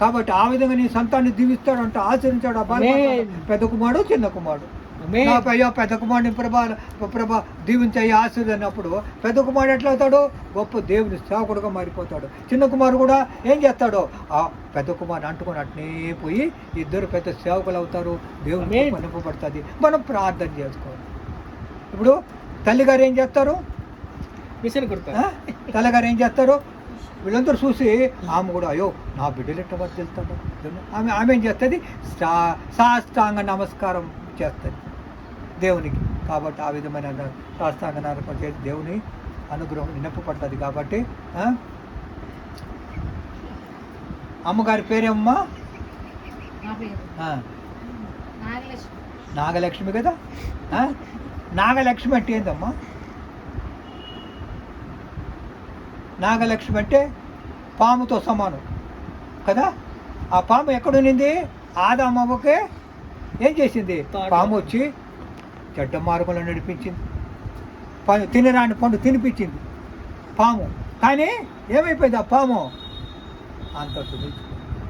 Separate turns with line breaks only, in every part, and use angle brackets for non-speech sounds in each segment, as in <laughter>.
కాబట్టి ఆ విధంగా నీ సంతాన్ని దీవిస్తాడు అంటే ఆచరించాడు ఆ బాల. పెద్ద కుమారుడు చిన్న కుమారుడు. అయ్యో పెద్ద కుమారుని ప్రభా ప్రభా దీవించయ్య ఆశీర్వదినప్పుడు పెద్ద కుమారుడు ఎట్లా అవుతాడు? గొప్ప దేవుని సేవకుడుగా మారిపోతాడు. చిన్న కుమారుడు కూడా ఏం చేస్తాడు? ఆ పెద్ద కుమారుని అంటుకొని అట్నే పోయి ఇద్దరు పెద్ద సేవకులు అవుతారు. దేవుని నింపబడుతుంది మనం ప్రార్థన చేసుకోవాలి. ఇప్పుడు తల్లిగారు ఏం చేస్తారు?
మిషన్?
తల్లిగారు ఏం చేస్తారు? వీళ్ళందరూ చూసి ఆమె కూడా అయ్యో నా బిడ్డలు ఎట్ట వర్తిల్తాడు ఆమె ఆమె ఏం చేస్తుంది? సా సాష్టాంగ నమస్కారం చేస్తుంది దేవునికి. కాబట్టి ఆ విధమైన సాష్టాంగ నమస్కారం చేసి దేవుని అనుగ్రహం నింపబడుతుంది కాబట్టి ఆ? అమ్మగారి పేరేమ్మా?
నాగలక్ష్మి.
కదా? నాగలక్ష్మి అంటే ఏందమ్మా? నాగలక్ష్మి అంటే పాముతో సమానం. కదా? ఆ పాము ఎక్కడ ఉన్నింది ఆదామవ్వకే ఏం చేసింది. పాము వచ్చి చెడ్డ మార్గంలో నడిపించింది. తినరాని పండు తినిపించింది. పాము. కానీ ఏమైపోయింది ఆ పాము? అంత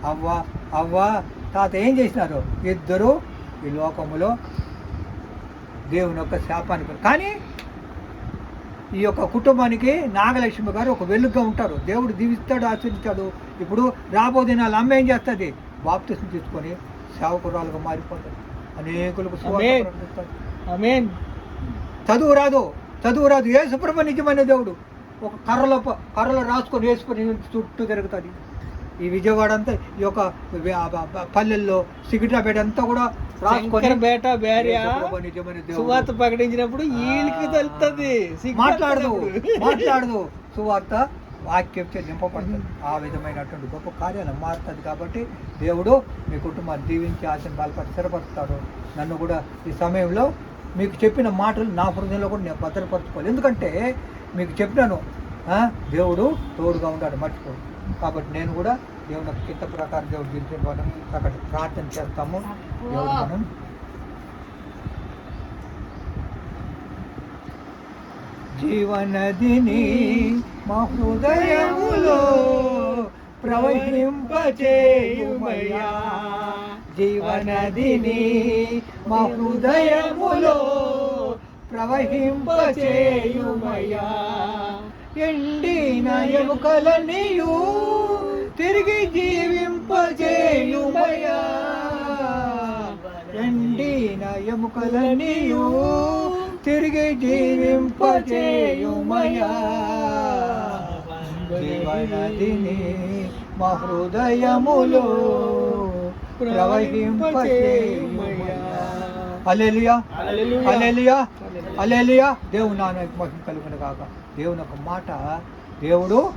అవ్వ అవ్వ తాత ఏం చేసినారు? ఇద్దరు ఈ లోకములో దేవుని యొక్క శాపానికి కానీ ఈ యొక్క కుటుంబానికి నాగలక్ష్మి గారు ఒక వెలుగుగా ఉంటారు. దేవుడు దీవిస్తాడు ఆచరిస్తాడు ఇప్పుడు రాబో దినాలు అమ్మ ఏం చేస్తుంది? బాప్తిసం తీసుకొని సేవకురాలుగా మారిపోతాడు. అనేకులకు చదువు రాదు. చదువు రాదు. యేసుప్రభ నిజమైన దేవుడు. ఒక కర్రలో కర్రలో రాసుకొని వేసుకొని చుట్టూ తిరుగుతుంది ఈ విజయవాడ అంతా ఈ యొక్క పల్లెల్లో సిగిటాపేట అంతా కూడా
సువార్త ప్రకటించినప్పుడు వీళ్ళకి తెలుస్తుంది
మాట్లాడదు మాట్లాడదు. <laughs> సువార్త వాక్యం నింపబడుతుంది. ఆ విధమైనటువంటి గొప్ప కార్యాలు మారుతుంది కాబట్టి దేవుడు మీ కుటుంబాన్ని దీవించి ఆశను బలపడి స్థిరపరుస్తాడు. నన్ను కూడా ఈ సమయంలో మీకు చెప్పిన మాటలు నా హృదయంలో కూడా నేను భద్రపరచుకోవాలి. ఎందుకంటే మీకు చెప్పినాను ఆ, దేవుడు తోడుగా ఉంటాడు మర్చిపోడు. కాబట్టి నేను కూడా దేవుని చిత్త ప్రకారం దేవుడు దీవించడం అక్కడ ప్రార్థన చేస్తాము. దేవుడు మనం జీవనదిని మా హృదయములో ప్రవహింపచేయుమయ్యా. జీవనదిని మా హృదయములో ప్రవహింపచేయుమయ్యా. ఎండిన ఎముకలనియు తిరిగి జీవింపజేయుమయ్యా. ఎండిన ఎముకలనియు తిరిగి జీవింపజేయుమయ్యా. జీవనదిని మా హృదయములో అలెలియా. అలెలియా అలెలియా దేవుని నాన్నకి మహిమ కలుగును కాక దేవుని ఒక మాట దేవుడు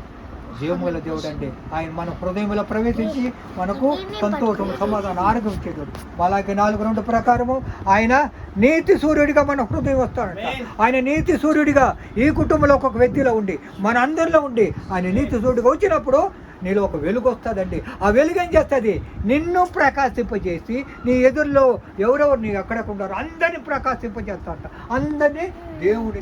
జీవముల దేవుడు అండి ఆయన మన హృదయంలో ప్రవేశించి మనకు సంతోషం సమాధానం ఆరోగ్యం ఇచ్చేటోడు. అలాగే నాలుగు రెండు ప్రకారము. ఆయన నీతి సూర్యుడిగా మన హృదయం వస్తాడంట. ఆయన నీతి సూర్యుడిగా ఈ కుటుంబంలో ఒక వ్యక్తిలో ఉండి మన అందరిలో ఉండి ఆయన నీతి సూర్యుడిగా వచ్చినప్పుడు నీలో ఒక వెలుగు వస్తుందండి. ఆ వెలుగు ఏం చేస్తుంది? నిన్ను ప్రకాశింపజేసి నీ ఎదురులో ఎవరెవరు నీ ఎక్కడెక్కడ ఉన్నారో అందరినీ ప్రకాశింపజేస్తాడంట. అందరినీ దేవుడి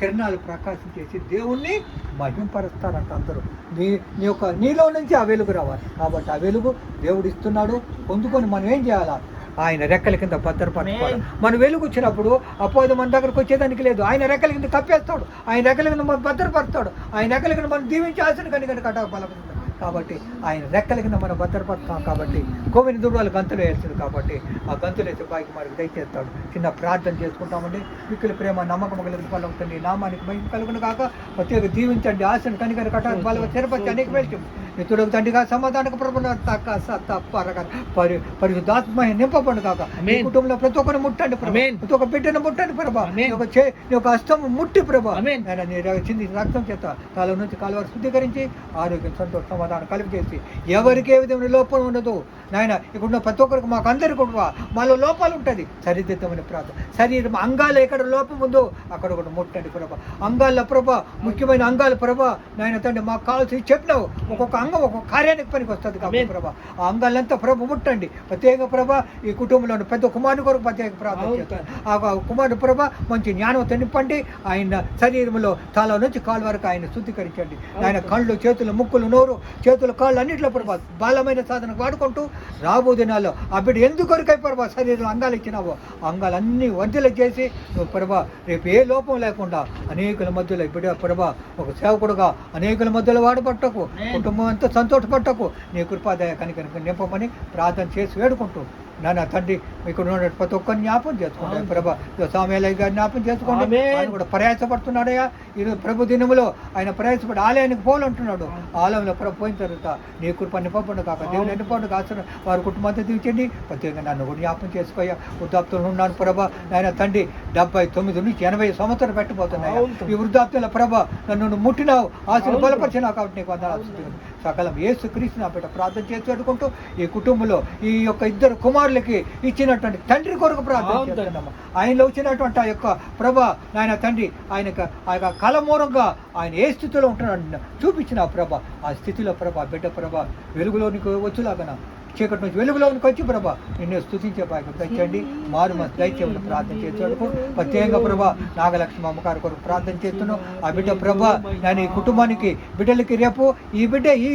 కిరణాలు ప్రకాశించేసి దేవుణ్ణి మహింపరుస్తారంట అందరూ. నీ నీ యొక్క నీలో నుంచి ఆ వెలుగు రావాలి. కాబట్టి ఆ వెలుగు దేవుడు ఇస్తున్నాడు. పొందుకొని మనం ఏం చేయాలా? ఆయన రెక్కల కింద భద్రపరచుకోవాలి. మన వెలుగు వచ్చినప్పుడు అపోది మన దగ్గరకు వచ్చేదానికి లేదు. ఆయన రెక్కల కింద కప్పేస్తాడు ఆయన రెక్కల కింద మనం భద్రపరుస్తాడు. ఆయన రెక్కల కింద మనం దీవించి ఆశను కనుక కట్ట బలపడుతుంది కాబట్టి ఆయన రెక్కల కింద మనం భద్రపడతాం కాబట్టి కోవిని దూరాలు గంతులు వేస్తుంది కాబట్టి ఆ గంతులు వేసి పైకి మనకు దయచేస్తాడు చిన్న ప్రార్థన చేసుకుంటామండి. మిక్కులు ప్రేమ నమ్మకం కలిగిన పలుకుతుంది నామానికి మహిమ కలుగును కాక ప్రత్యేక దీవించండి. ఆశను కనికర కట్టాలి బలవ తిరుపతి అనేక వెళ్తాం మిత్రులకు తండ్రిగా సమాధానకు ప్రభుత్వ తక్క సత్త పరగ పరి పరిశుద్ధాత్మ నింపబడు కాక మీ. కుటుంబంలో ప్రతి ఒక్కరు ముట్టండి ప్రభా. ప్రతి ఒక్క బిడ్డను ముట్టండి ప్రభా. యొక్క చే నీ యొక్క హస్తం ముట్టి ప్రభా. ఆయన నీ చింది రక్తం చేత కాలం నుంచి కాలువారు శుద్ధీకరించి ఆరోగ్యం సంతోషం సమాధానం కలిపి చేసి ఎవరికి ఏ విధమైన లోపం ఉండదు. నాయన ఇక్కడ ఉన్న ప్రతి ఒక్కరికి మాకు అందరికీ కూడా మాలో లోపాలు ఉంటుంది. సరిదిద్దమని ప్రార్థన. శరీరం అంగాలు ఎక్కడ లోపం ఉందో అక్కడ కూడా ముట్టండి ప్రభా. అంగాల ప్రభ ముఖ్యమైన అంగాల ప్రభ నాయన తండ్రి మాకు కావాల్సి చెప్పినావు. ఒక్కొక్క అంగం ఒక్కొక్క కార్యానికి పనికి వస్తుంది కాబట్టి. ప్రభా. ఆ అంగాలంతా ప్రభ ముట్టండి. ప్రత్యేక ప్రభ ఈ కుటుంబంలో ఉన్న పెద్ద కుమారుని కొరకు ప్రత్యేక ప్రార్థన ఆ కుమారుడు ప్రభ మంచి జ్ఞానం నింపండి. ఆయన శరీరంలో తల నుంచి కాలు వరకు ఆయన శుద్ధీకరించండి. ఆయన కళ్ళు చేతులు ముక్కులు నోరు చేతులు కాళ్ళు అన్నింటిలో ప్రభా బలమైన సాధన వాడుకుంటూ రాబో దినాల్లో ఆ బిడ్డ ఎందుకొరకై ప్రభా శరీరంలో అంగాలు ఇచ్చినావో అంగాలన్నీ వంతులు చేసి నువ్వు ప్రభా రేపు ఏ లోపం లేకుండా అనేకుల మధ్యలో బిడ్డ ప్రభా ఒక సేవకుడుగా అనేకుల మధ్యలో వాడబట్టకు కుటుంబం అంతా సంతోషపట్టకు నీ కృపాదయ కనుక నింపమని ప్రార్థన చేసి వేడుకుంటూ నాన్న తండ్రి ఇక్కడ ఉన్న ప్రతి ఒక్కరిని జ్ఞాపం చేసుకోండి. ప్రభా సామేలయ్య గారి జ్ఞాపం చేసుకోండి. ఆయన కూడా ప్రయాసపడుతున్నాడయ్యా. ఈరోజు ప్రభు దినములో ఆయన ప్రయాసపడి ఆలయానికి పోలంటున్నాడు. ఆలయంలో ప్రభు పోయిన తర్వాత నీ కృప నింపబడు కాక దేవుని నింపబడు కాక వారి కుటుంబంతో తీర్చండి ప్రత్యేకంగా నన్ను కూడా జ్ఞాపం చేసుకోయ్యా. వృద్ధాప్తంలో ఉన్నాను ప్రభా. నాయన తండ్రి డెబ్బై తొమ్మిది నుంచి ఎనభై సంవత్సరాలు పెట్టబోతున్నాయి. ఈ వృద్ధాప్తుల ప్రభ నన్ను ముట్టినావు. ఆశలు. బలపరిచినావు కాబట్టి నీకు స్తుతులు. సకలం ఏసు క్రీస్తు నా బిడ్డ ప్రార్థన చేసి పెట్టుకుంటూ ఈ కుటుంబంలో ఈ యొక్క ఇద్దరు కుమారులకి ఇచ్చినటువంటి తండ్రి కొరకు ప్రార్థన. చేస్తున్నాము ఆయనలో వచ్చినటువంటి ఆ యొక్క ప్రభ నాయన తండ్రి ఆయనకు ఆ యొక్క కళ మూలంగా ఆయన ఏ స్థితిలో ఉంటున్నాడు చూపించిన ఆ ప్రభ ఆ స్థితిలో ప్రభ బిడ్డ ప్రభ వెలుగులోనికి వచ్చేలాగన చీకటి నుంచి వెలుగులోనికి వచ్చి ప్రభ నిన్ను స్థుతించే భాగ్యం తెచ్చండి. మారు మన దయచేయమని ప్రార్థన చేసేందుకు ప్రత్యేకంగా ప్రభ నాగలక్ష్మి అమ్మకారు కొరకు ప్రార్థన చేస్తున్నాం. ఆ బిడ్డ ప్రభా నేను ఈ కుటుంబానికి బిడ్డలకి రేపు ఈ బిడ్డ ఈ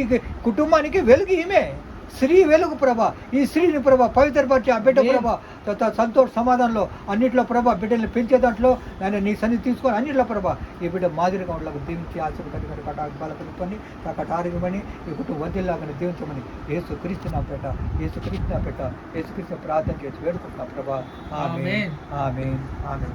కుటుంబానికి వెలుగు ఈమె. స్త్రీ వెలుగు ప్రభ ఈ స్త్రీని ప్రభ పవిత్రపరిచి ఆ బిడ్డ ప్రభ సంతోష సమాధానంలో అన్నింటిలో ప్రభ బిడ్డల్ని పెంచే దాంట్లో నేను నీ సన్ని తీసుకొని అన్నింటిలో ప్రభ ఈ బిడ్డ మాదిరిగా ఉండలాగా దీవించి ఆశలు కట్టి కట్ట బలపరుకొని కట్ట ఆరోగ్యమని ఈ కుటుంబ వద్యలాగా దీవించమని యేసు క్రీస్తు నా పెట్ట యేసు క్రీస్తు నా పెట్ట యేసు క్రీస్తు ప్రార్థన చేసి వేడుకుంటున్నా ప్రభా. ఆమె. ఆమె ఆమె